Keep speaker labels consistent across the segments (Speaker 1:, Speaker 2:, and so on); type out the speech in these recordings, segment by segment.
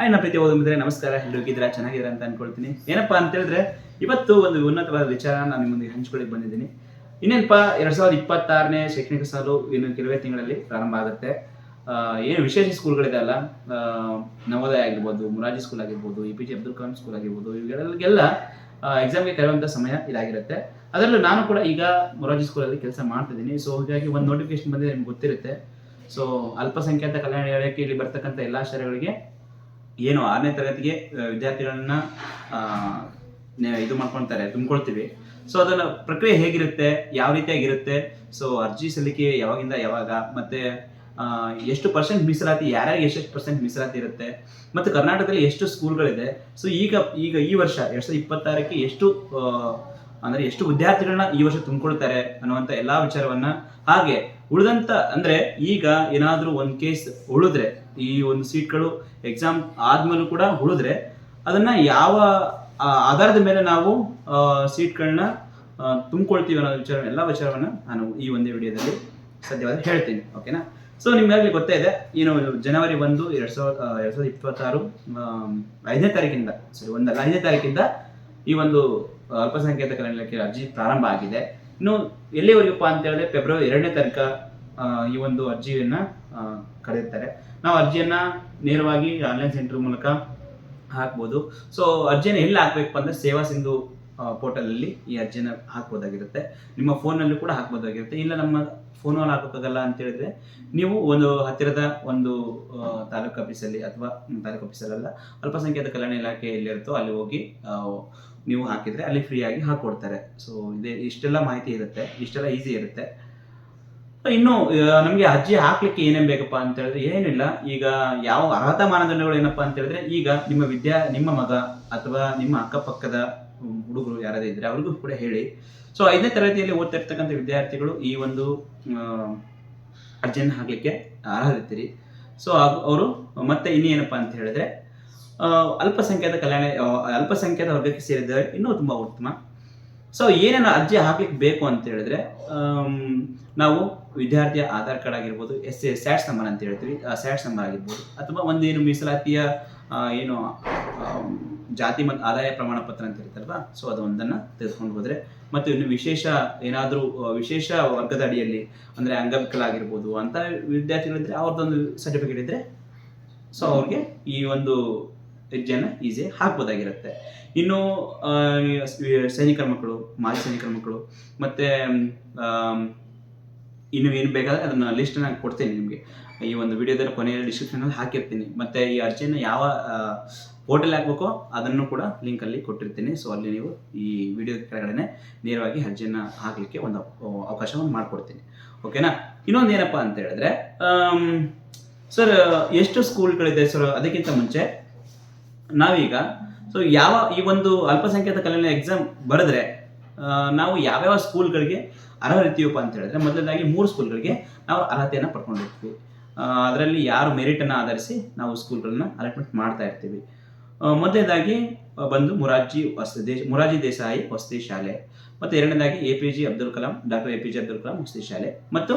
Speaker 1: ನನ್ನ ಪ್ರೀತಿ ಓದಿದ್ರೆ ನಮಸ್ಕಾರ. ಹೇಗಿದ್ದೀರಾ? ಚೆನ್ನಾಗಿದ್ದೀರಾ ಅಂತ ಅನ್ಕೊಳ್ತೀನಿ. ಏನಪ್ಪಾ ಅಂತ ಹೇಳಿದ್ರೆ, ಇವತ್ತು ಒಂದು ಉನ್ನತವಾದ ವಿಚಾರ ನಾನು ನಿಮ್ಮೊಂದಿಗೆ ಹಂಚ್ಕೊಳ್ಳಿಕ್ಕೆ ಬಂದಿದ್ದೀನಿ. ಇನ್ನೇನಪ್ಪ, ಎರಡ್ ಸಾವಿರದ ಇಪ್ಪತ್ತಾರನೇ ಶೈಕ್ಷಣಿಕ ಸಾಲು, ಇನ್ನು ಕೆಲವೇ ತಿಂಗಳಲ್ಲಿ ಪ್ರಾರಂಭ ಆಗುತ್ತೆ. ಏನು ವಿಶೇಷ ಸ್ಕೂಲ್ಗಳಿದೆ ಅಲ್ಲ? ನವೋದಯ ಆಗಿರ್ಬೋದು ಮುರಾಜಿ ಸ್ಕೂಲ್ ಆಗಿರ್ಬೋದು A P J Abdul Kalam school ಆಗಿರ್ಬೋದು ಇವುಗಳಿಗೆಲ್ಲ ಎಕ್ಸಾಮ್ಗೆ ಕರೆಯುವಂಥ ಸಮಯ ಇದಾಗಿರುತ್ತೆ. ಅದರಲ್ಲೂ ನಾನು ಕೂಡ ಈಗ ಮೊರಾಜಿ ಸ್ಕೂಲಲ್ಲಿ ಕೆಲಸ ಮಾಡ್ತಿದ್ದೀನಿ ಸೊ ಹೀಗಾಗಿ ಒಂದು ನೋಟಿಫಿಕೇಶನ್ ಬಂದಿದೆ, ನಿಮ್ಗೆ ಗೊತ್ತಿರುತ್ತೆ. ಸೊ ಅಲ್ಪಸಂಖ್ಯಾತ ಕಲ್ಯಾಣ ಇಲಾಖೆ ಇಲ್ಲಿ ಬರ್ತಕ್ಕಂಥ ಎಲ್ಲ ಶಾಲೆಗಳಿಗೆ ಏನು ಆರನೇ ತರಗತಿಗೆ ವಿದ್ಯಾರ್ಥಿಗಳನ್ನ ಇದು ಮಾಡ್ಕೊಳ್ತಾರೆ, ತುಂಬಿಕೊಳ್ತೀವಿ. ಸೊ ಅದನ್ನ ಪ್ರಕ್ರಿಯೆ ಹೇಗಿರುತ್ತೆ, ಯಾವ ರೀತಿಯಾಗಿರುತ್ತೆ ಸೊ ಅರ್ಜಿ ಸಲ್ಲಿಕೆ ಯಾವಾಗಿಂದ ಯಾವಾಗ, ಮತ್ತೆ ಎಷ್ಟು ಪರ್ಸೆಂಟ್ ಮೀಸಲಾತಿ ಯಾರ್ಯಾರು ಎಷ್ಟೆಷ್ಟು ಪರ್ಸೆಂಟ್ ಮೀಸಲಾತಿ ಇರುತ್ತೆ, ಮತ್ತು ಕರ್ನಾಟಕದಲ್ಲಿ ಎಷ್ಟು ಸ್ಕೂಲ್ಗಳಿದೆ ಸೊ ಈಗ ಈಗ ಈ ವರ್ಷ, ಎರಡ್ ಸಾವಿರದ ಇಪ್ಪತ್ತಾರಕ್ಕೆ ಎಷ್ಟು ಅಂದರೆ ಅಂದ್ರೆ ಎಷ್ಟು ವಿದ್ಯಾರ್ಥಿಗಳನ್ನ ಈ ವರ್ಷ ತುಂಬಿಕೊಳ್ತಾರೆ ಅನ್ನುವಂಥ ಎಲ್ಲಾ ವಿಚಾರವನ್ನ ಹಾಗೆ ಉಳಿದಂತ, ಅಂದ್ರೆ ಈಗ ಏನಾದರೂ ಒಂದು ಕೇಸ್ ಉಳಿದ್ರೆ ಈ ಒಂದು ಸೀಟ್ಗಳು ಎಕ್ಸಾಮ್ ಆದ್ಮೇಲೂ ಕೂಡ ಉಳಿದ್ರೆ ಅದನ್ನ ಯಾವ ಆಧಾರದ ಮೇಲೆ ನಾವು ಸೀಟ್ಗಳನ್ನ ತುಂಬಿಕೊಳ್ತೀವಿ ಅನ್ನೋ ವಿಚಾರ, ಎಲ್ಲ ವಿಚಾರವನ್ನ ನಾನು ಈ ಒಂದೇ ವಿಡಿಯೋದಲ್ಲಿ ಸದ್ಯವಾಗಿ ಹೇಳ್ತೀನಿ ಓಕೆನಾ ಸೊ ನಿಮಗಾಗಲಿ ಗೊತ್ತೇ ಇದೆ ಏನು ಜನವರಿ ಒಂದು, ಎರಡ್ ಸಾವಿರದ ಎರಡು ಸಾವಿರದ ಇಪ್ಪತ್ತಾರು ಐದನೇ ತಾರೀಕಿಂದ ಸರಿ ಒಂದಲ್ಲ, ಐದನೇ ತಾರೀಕಿಂದ ಈ ಒಂದು, ಅಲ್ಪಸಂಖ್ಯಾತ ಕಲ್ಯಾಣ ಅರ್ಜಿ ಪ್ರಾರಂಭ ಆಗಿದೆ. ಇನ್ನು ಎಲ್ಲಿವರೆಗಪ್ಪ ಅಂತ ಹೇಳಿದ್ರೆ ಫೆಬ್ರವರಿ ಎರಡನೇ ತಾರೀಕ ಈ ಒಂದು ಅರ್ಜಿಯನ್ನ ಕರೆಯುತ್ತಾರೆ. ನಾವು ಅರ್ಜಿಯನ್ನ ನೇರವಾಗಿ ಆನ್ಲೈನ್ ಸೆಂಟರ್ ಮೂಲಕ ಹಾಕ್ಬೋದು. ಸೊ ಅರ್ಜಿಯನ್ನು ಎಲ್ಲಿ ಹಾಕ್ಬೇಕಪ್ಪ ಅಂದ್ರೆ ಸೇವಾ ಸಿಂಧು ಪೋರ್ಟಲ್ ಅಲ್ಲಿ ಈ ಅರ್ಜಿಯನ್ನು ಹಾಕ್ಬೋದಾಗಿರುತ್ತೆ. ನಿಮ್ಮ ಫೋನ್ನಲ್ಲೂ ಕೂಡ ಹಾಕ್ಬೋದಾಗಿರುತ್ತೆ. ಇಲ್ಲ ನಮ್ಮ ಫೋನಲ್ಲಿ ಹಾಕೋಕ್ಕಾಗಲ್ಲ ಅಂತ ಹೇಳಿದ್ರೆ, ನೀವು ಒಂದು ಹತ್ತಿರದ ಒಂದು ತಾಲೂಕು ಆಫೀಸಲ್ಲಿ ಅಥವಾ ತಾಲೂಕು ಆಫೀಸಲ್ಲ ಅಲ್ಪಸಂಖ್ಯಾತ ಕಲ್ಯಾಣ ಇಲಾಖೆ ಎಲ್ಲಿರುತ್ತೋ ಅಲ್ಲಿ ಹೋಗಿ ನೀವು ಹಾಕಿದ್ರೆ ಅಲ್ಲಿ ಫ್ರೀಯಾಗಿ ಹಾಕ್ಕೊಡ್ತಾರೆ ಸೊ ಇದೇ ಇಷ್ಟೆಲ್ಲ ಮಾಹಿತಿ ಇರುತ್ತೆ. ಇಷ್ಟೆಲ್ಲ ಈಸಿ ಇರುತ್ತೆ. ಇನ್ನು ನಮಗೆ ಅರ್ಜಿ ಹಾಕ್ಲಿಕ್ಕೆ ಏನೇನು ಬೇಕಪ್ಪ ಅಂತ ಹೇಳಿದ್ರೆ ಏನಿಲ್ಲ. ಈಗ ಯಾವ ಅರ್ಹತಾ ಮಾನದಂಡಗಳು ಏನಪ್ಪಾ ಅಂತ ಹೇಳಿದ್ರೆ, ಈಗ ನಿಮ್ಮ ವಿದ್ಯಾ, ನಿಮ್ಮ ಮಗ ಅಥವಾ ನಿಮ್ಮ ಅಕ್ಕಪಕ್ಕದ ಹುಡುಗರು ಯಾರಾದ್ರೂ ಇದ್ರೆ ಅವ್ರಿಗೂ ಕೂಡ ಹೇಳಿ. ಸೊ ಐದನೇ ತರಗತಿಯಲ್ಲಿ ಓದ್ತಿರ್ತಕ್ಕಂಥ ವಿದ್ಯಾರ್ಥಿಗಳು ಈ ಒಂದು ಅರ್ಜಿಯನ್ನು ಹಾಕ್ಲಿಕ್ಕೆ ಅರ್ಹರಿರ್ತೀರಿ ಸೊ ಅವರು ಮತ್ತೆ ಇನ್ನೇನಪ್ಪ ಅಂತ ಹೇಳಿದ್ರೆ ಅಲ್ಪಸಂಖ್ಯಾತ ಕಲ್ಯಾಣ ಅಲ್ಪಸಂಖ್ಯಾತ ವರ್ಗಕ್ಕೆ ಸೇರಿದ್ದಾರೆ. ಇನ್ನೂ ತುಂಬಾ ಉತ್ತಮ. ಸೊ ಏನೇನು ಅರ್ಜಿ ಹಾಕ್ಲಿಕ್ಕೆ ಬೇಕು ಅಂತ ಹೇಳಿದ್ರೆ ನಾವು ವಿದ್ಯಾರ್ಥಿಯ ಆಧಾರ್ ಕಾರ್ಡ್ ಆಗಿರ್ಬೋದು, ಎಸ್ ಎ ಸ್ಯಾಟ್ಸ್ ನಂಬರ್ ಅಂತ ಹೇಳ್ತೀವಿ. ಸ್ಯಾಟ್ಸ್ ನಂಬರ್ ಆಗಿರ್ಬೋದು, ಅಥವಾ ಒಂದೇನು ಮೀಸಲಾತಿಯ ಏನು ಜಾತಿ ಮತ್ತು ಆದಾಯ ಪ್ರಮಾಣ ಪತ್ರ ಅಂತ ಇರುತ್ತಲ್ವಾ? ಸೊ ಅದು ಒಂದನ್ನು ತೆಗೆದುಕೊಂಡು ಹೋದ್ರೆ, ಮತ್ತು ಇನ್ನು ವಿಶೇಷ ಏನಾದರೂ, ವಿಶೇಷ ವರ್ಗದ ಅಡಿಯಲ್ಲಿ, ಅಂದರೆ ಅಂಗವಿಕಲ ಆಗಿರ್ಬೋದು ಅಂತ ವಿದ್ಯಾರ್ಥಿಗಳಿದ್ರೆ ಅವ್ರದ್ದೊಂದು ಸರ್ಟಿಫಿಕೇಟ್ ಇದ್ರೆ ಸೊ ಅವ್ರಿಗೆ ಈ ಒಂದು ಹೆಜ್ಜೆನ ಈಸಿ ಹಾಕ್ಬೋದಾಗಿರುತ್ತೆ. ಇನ್ನು ಸೈನಿಕರ ಮಕ್ಕಳು, ಮಾಜಿ ಸೈನಿಕರ ಮಕ್ಕಳು, ಮತ್ತೆ ಇನ್ನು ಏನು ಬೇಕಾದ್ರೆ ಅದನ್ನ ಲಿಸ್ಟ್ ನಾನು ಕೊಡ್ತೀನಿ ನಿಮಗೆ. ಈ ಒಂದು ವಿಡಿಯೋದಲ್ಲಿ ಕೊನೆಯ ಡಿಸ್ಕ್ರಿಪ್ಷನಲ್ಲಿ ಹಾಕಿರ್ತೀನಿ. ಮತ್ತೆ ಈ ಅರ್ಜಿಯನ್ನು ಯಾವ ಪೋರ್ಟಲ್ ಹಾಕ್ಬೇಕೋ ಅದನ್ನು ಕೂಡ ಲಿಂಕ್ ಅಲ್ಲಿ ಕೊಟ್ಟಿರ್ತೀನಿ. ಸೊ ಅಲ್ಲಿ ನೀವು ಈ ವಿಡಿಯೋ ಕೆಳಗಡೆ ನೇರವಾಗಿ ಅರ್ಜಿಯನ್ನು ಹಾಕಲಿಕ್ಕೆ ಒಂದು ಅವಕಾಶವನ್ನು ಮಾಡಿಕೊಡ್ತೀನಿ. ಓಕೆನಾ ಇನ್ನೊಂದು ಏನಪ್ಪಾ ಅಂತ ಹೇಳಿದ್ರೆ ಸರ್, ಎಷ್ಟು ಸ್ಕೂಲ್ಗಳಿದೆ ಸರ್? ಅದಕ್ಕಿಂತ ಮುಂಚೆ ನಾವೀಗ ಸೊ ಯಾವ ಈ ಒಂದು ಅಲ್ಪಸಂಖ್ಯಾತ ಕಲ್ಯಾಣ ಎಕ್ಸಾಮ್ ಬರೆದ್ರೆ ನಾವು ಯಾವ್ಯಾವ ಸ್ಕೂಲ್ಗಳಿಗೆ ಅರ್ಹರಿರ್ತೀವಪ್ಪ ಅಂತ ಹೇಳಿದ್ರೆ, ಮೊದಲನೇದಾಗಿ ಮೂರು ಸ್ಕೂಲ್ಗಳಿಗೆ ನಾವು ಅರ್ಹತೆಯನ್ನು ಪಡ್ಕೊಂಡಿರ್ತೀವಿ. ಅದರಲ್ಲಿ ಯಾರು ಮೆರಿಟನ್ನು ಆಧರಿಸಿ ನಾವು ಸ್ಕೂಲ್ಗಳನ್ನ ಅಲಾಟ್ಮೆಂಟ್ ಮಾಡ್ತಾ ಇರ್ತೀವಿ. ಮೊದಲನೇದಾಗಿ ಬಂದು ಮುರಾರ್ಜಿ ವಸತಿ ದೇಶ, ಮುರಾರ್ಜಿ ದೇಸಾಯಿ ವಸತಿ ಶಾಲೆ, ಮತ್ತು ಎರಡನೇದಾಗಿ A P J Abdul Kalam, doctor A P J Abdul Kalam ವಸತಿ ಶಾಲೆ, ಮತ್ತು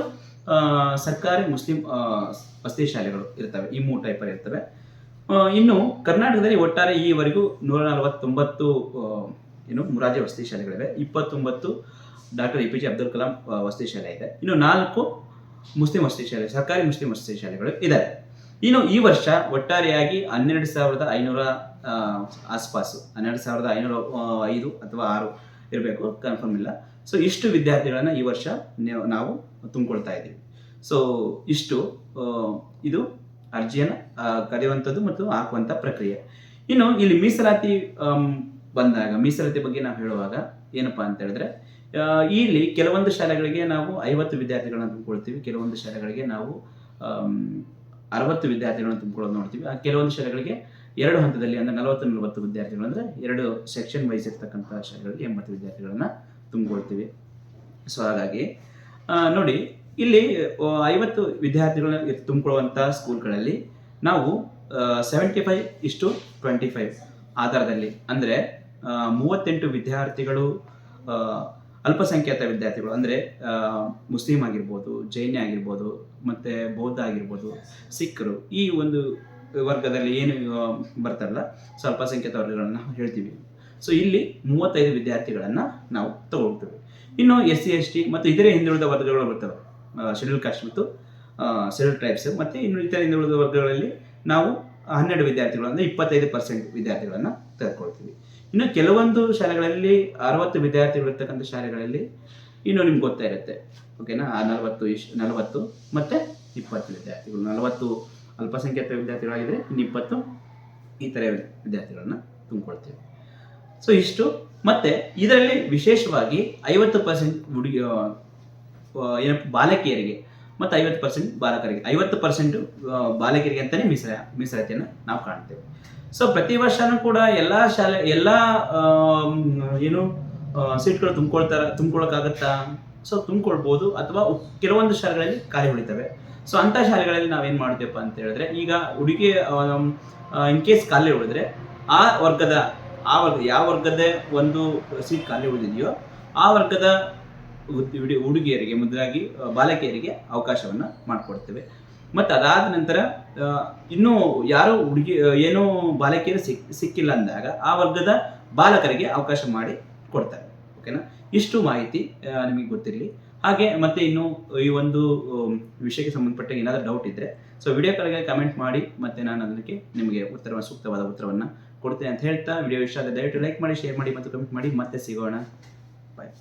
Speaker 1: ಸರ್ಕಾರಿ ಮುಸ್ಲಿಂ ವಸತಿ ಶಾಲೆಗಳು ಇರ್ತವೆ. ಈ ಮೂರು ಟೈಪಲ್ಲಿ ಇರ್ತವೆ. ಇನ್ನು ಕರ್ನಾಟಕದಲ್ಲಿ ಒಟ್ಟಾರೆ ಈವರೆಗೂ ನೂರ ನಲವತ್ತೊಂಬತ್ತು ಏನು ಮುರಾಜ ವಸತಿ ಶಾಲೆಗಳಿವೆ. ಇಪ್ಪತ್ತೊಂಬತ್ತು doctor A P J Abdul Kalam ವಸತಿ ಶಾಲೆ ಇದೆ. ಇನ್ನು ನಾಲ್ಕು ಮುಸ್ಲಿಂ ವಸತಿ ಶಾಲೆ, ಸರ್ಕಾರಿ ಮುಸ್ಲಿಂ ವಸತಿ ಶಾಲೆಗಳು ಇದ್ದಾರೆ ಇನ್ನು ಈ ವರ್ಷ ಒಟ್ಟಾರೆಯಾಗಿ ಹನ್ನೆರಡು ಸಾವಿರದ ಐನೂರ ಆಸ್ಪಾಸು, ಹನ್ನೆರಡು ಸಾವಿರದ ಐನೂರ ಐದು ಅಥವಾ ಆರು ಇರಬೇಕು ಕನ್ಫರ್ಮ್ ಇಲ್ಲ. ಸೊ ಇಷ್ಟು ವಿದ್ಯಾರ್ಥಿಗಳನ್ನು ಈ ವರ್ಷ ನಾವು ತುಂಬಿಕೊಳ್ತಾ ಇದ್ದೀವಿ. ಸೊ ಇಷ್ಟು ಇದು ಅರ್ಜಿಯನ್ನು ಕರೆಯುವಂಥದ್ದು ಮತ್ತು ಹಾಕುವಂಥ ಪ್ರಕ್ರಿಯೆ. ಇನ್ನು ಇಲ್ಲಿ ಮೀಸಲಾತಿ ಬಂದಾಗ, ಮೀಸಲಾತಿ ಬಗ್ಗೆ ನಾವು ಹೇಳುವಾಗ ಏನಪ್ಪಾ ಅಂತ ಹೇಳಿದ್ರೆ ಇಲ್ಲಿ ಕೆಲವೊಂದು ಶಾಲೆಗಳಿಗೆ ನಾವು ಐವತ್ತು ವಿದ್ಯಾರ್ಥಿಗಳನ್ನ ತುಂಬಿಕೊಳ್ತೀವಿ, ಕೆಲವೊಂದು ಶಾಲೆಗಳಿಗೆ ನಾವು ಅರವತ್ತು ವಿದ್ಯಾರ್ಥಿಗಳನ್ನ ತುಂಬಿಕೊಳ್ಳೋದು ನೋಡ್ತೀವಿ. ಕೆಲವೊಂದು ಶಾಲೆಗಳಿಗೆ ಎರಡು ಹಂತದಲ್ಲಿ ಅಂದ್ರೆ ನಲವತ್ತು ನಲವತ್ತು ವಿದ್ಯಾರ್ಥಿಗಳು ಅಂದ್ರೆ ಎರಡು ಸೆಕ್ಷನ್ ವೈಸ್ ಇರ್ತಕ್ಕಂಥ ಶಾಲೆಗಳಿಗೆ ಎಂಬತ್ತು ವಿದ್ಯಾರ್ಥಿಗಳನ್ನ ತುಂಬಿಕೊಳ್ತೀವಿ. ಸೊ, ಹಾಗಾಗಿ ನೋಡಿ ಇಲ್ಲಿ ಐವತ್ತು ವಿದ್ಯಾರ್ಥಿಗಳನ್ನ ತುಂಬಿಕೊಳ್ಳುವಂಥ ಸ್ಕೂಲ್ಗಳಲ್ಲಿ ನಾವು ಸೆವೆಂಟಿ ಫೈವ್ ಇಷ್ಟು ಟ್ವೆಂಟಿ ಫೈವ್ ಆಧಾರದಲ್ಲಿ. ಅಂದರೆ ಮೂವತ್ತೆಂಟು ವಿದ್ಯಾರ್ಥಿಗಳು ಅಲ್ಪಸಂಖ್ಯಾತ ವಿದ್ಯಾರ್ಥಿಗಳು, ಅಂದರೆ ಮುಸ್ಲಿಂ ಆಗಿರ್ಬೋದು, ಜೈನ ಆಗಿರ್ಬೋದು, ಮತ್ತು ಬೌದ್ಧ ಆಗಿರ್ಬೋದು ಸಿಖ್ರು ಈ ಒಂದು ವರ್ಗದಲ್ಲಿ ಏನು ಬರ್ತಾರಲ್ಲ, ಸೊ ಅಲ್ಪಸಂಖ್ಯಾತ ವರ್ಗಗಳನ್ನು ಹೇಳ್ತೀವಿ. ಸೊ ಇಲ್ಲಿ ಮೂವತ್ತೈದು ವಿದ್ಯಾರ್ಥಿಗಳನ್ನು ನಾವು ತಗೊಳ್ತೇವೆ. ಇನ್ನು ಎಸ್ ಸಿ, ಎಸ್ ಟಿ, ಮತ್ತು ಇತರೆ ಹಿಂದುಳಿದ ವರ್ಗಗಳು ಬರ್ತವೆ. ಶೆಡ್ಯೂಲ್ ಕಾಸ್ಟ್ ಮತ್ತು ಶೆಡ್ಯೂಲ್ ಟ್ರೈಬ್ಸ್ ಮತ್ತು ಇನ್ನು ಇತರ ಹಿಂದುಳಿದ ವರ್ಗಗಳಲ್ಲಿ ನಾವು ಹನ್ನೆರಡು ವಿದ್ಯಾರ್ಥಿಗಳನ್ನು ಇಪ್ಪತ್ತೈದು ಪರ್ಸೆಂಟ್ ವಿದ್ಯಾರ್ಥಿಗಳನ್ನು ತೆಗೆದುಕೊಳ್ತೀವಿ. ಇನ್ನು ಕೆಲವೊಂದು ಶಾಲೆಗಳಲ್ಲಿ ಅರವತ್ತು ವಿದ್ಯಾರ್ಥಿಗಳಿರ್ತಕ್ಕಂಥ ಶಾಲೆಗಳಲ್ಲಿ ಇನ್ನು ನಿಮ್ಗೆ ಗೊತ್ತಾ ಇರುತ್ತೆ. ಓಕೆನಾ ನಲವತ್ತು ಇಶ್, ನಲವತ್ತು ಮತ್ತು ಇಪ್ಪತ್ತು ವಿದ್ಯಾರ್ಥಿಗಳು. ನಲವತ್ತು ಅಲ್ಪಸಂಖ್ಯಾತ ವಿದ್ಯಾರ್ಥಿಗಳಾಗಿದ್ದರೆ ಇನ್ನು ಇಪ್ಪತ್ತು ಈ ಥರ ವಿದ್ಯಾರ್ಥಿಗಳನ್ನು ತುಂಬಿಕೊಳ್ತೀವಿ. ಸೊ ಇಷ್ಟು. ಮತ್ತೆ ಇದರಲ್ಲಿ ವಿಶೇಷವಾಗಿ ಐವತ್ತು ಪರ್ಸೆಂಟ್ ಹುಡುಗಿ ಬಾಲಕಿಯರಿಗೆ ಮತ್ತು ಐವತ್ತು ಪರ್ಸೆಂಟ್ ಬಾಲಕರಿಗೆ. ಐವತ್ತು ಪರ್ಸೆಂಟ್ ಬಾಲಕಿಯರಿಗೆ ಅಂತಲೇ ಮೀಸಲ ಮೀಸಲಾತಿಯನ್ನು ನಾವು ಕಾಣ್ತೇವೆ. ಸೊ ಪ್ರತಿ ವರ್ಷನೂ ಕೂಡ ಎಲ್ಲ ಶಾಲೆ, ಎಲ್ಲ ಏನು ಸೀಟ್ಗಳು ತುಂಬಿಕೊಳ್ತಾರ ತುಂಬಿಕೊಳ್ಳೋಕ್ಕಾಗತ್ತಾ ಸೊ ತುಂಬ್ಕೊಳ್ಬೋದು ಅಥವಾ ಕೆಲವೊಂದು ಶಾಲೆಗಳಲ್ಲಿ ಖಾಲಿ ಉಳಿತವೆ. ಸೊ ಅಂಥ ಶಾಲೆಗಳಲ್ಲಿ ನಾವೇನು ಮಾಡ್ತೇವಪ್ಪ ಅಂತ ಹೇಳಿದ್ರೆ, ಈಗ ಹುಡುಗಿ ಇನ್ ಕೇಸ್ ಖಾಲಿ ಉಳಿದ್ರೆ, ಆ ವರ್ಗದ, ಆ ವರ್ಗ, ಯಾವ ವರ್ಗದ ಒಂದು ಸೀಟ್ ಖಾಲಿ ಉಳಿದಿದೆಯೋ, ಆ ವರ್ಗದ ಹುಡುಗಿಯರಿಗೆ ಮೊದಲಾಗಿ ಬಾಲಕಿಯರಿಗೆ ಅವಕಾಶವನ್ನು ಮಾಡಿಕೊಡ್ತೇವೆ. ಮತ್ತು ಅದಾದ ನಂತರ ಇನ್ನೂ ಯಾರು ಹುಡುಗಿ ಏನೋ ಬಾಲಕಿಯರು ಸಿಕ್ ಸಿಕ್ಕಿಲ್ಲ ಅಂದಾಗ ಆ ವರ್ಗದ ಬಾಲಕರಿಗೆ ಅವಕಾಶ ಮಾಡಿ ಕೊಡ್ತಾರೆ. ಓಕೆನಾ? ಇಷ್ಟು ಮಾಹಿತಿ ನಿಮಗೆ ಗೊತ್ತಿರಲಿ. ಹಾಗೆ ಮತ್ತೆ ಇನ್ನು ಈ ಒಂದು ವಿಷಯಕ್ಕೆ ಸಂಬಂಧಪಟ್ಟ ಏನಾದರೂ ಡೌಟ್ ಇದ್ರೆ ಸೊ ವಿಡಿಯೋ ಕೆಳಗೆ ಕಮೆಂಟ್ ಮಾಡಿ, ಮತ್ತೆ ನಾನು ಅದಕ್ಕೆ ನಿಮಗೆ ಉತ್ತರ ಸೂಕ್ತವಾದ ಉತ್ತರವನ್ನು ಕೊಡ್ತೇನೆ ಅಂತ ಹೇಳ್ತಾ ವಿಡಿಯೋ ಇಷ್ಟ ಆದರೆ ದಯವಿಟ್ಟು ಲೈಕ್ ಮಾಡಿ ಶೇರ್ ಮಾಡಿ, ಮತ್ತು ಕಮೆಂಟ್ ಮಾಡಿ, ಮತ್ತೆ ಸಿಗೋಣ. ಬಾಯ್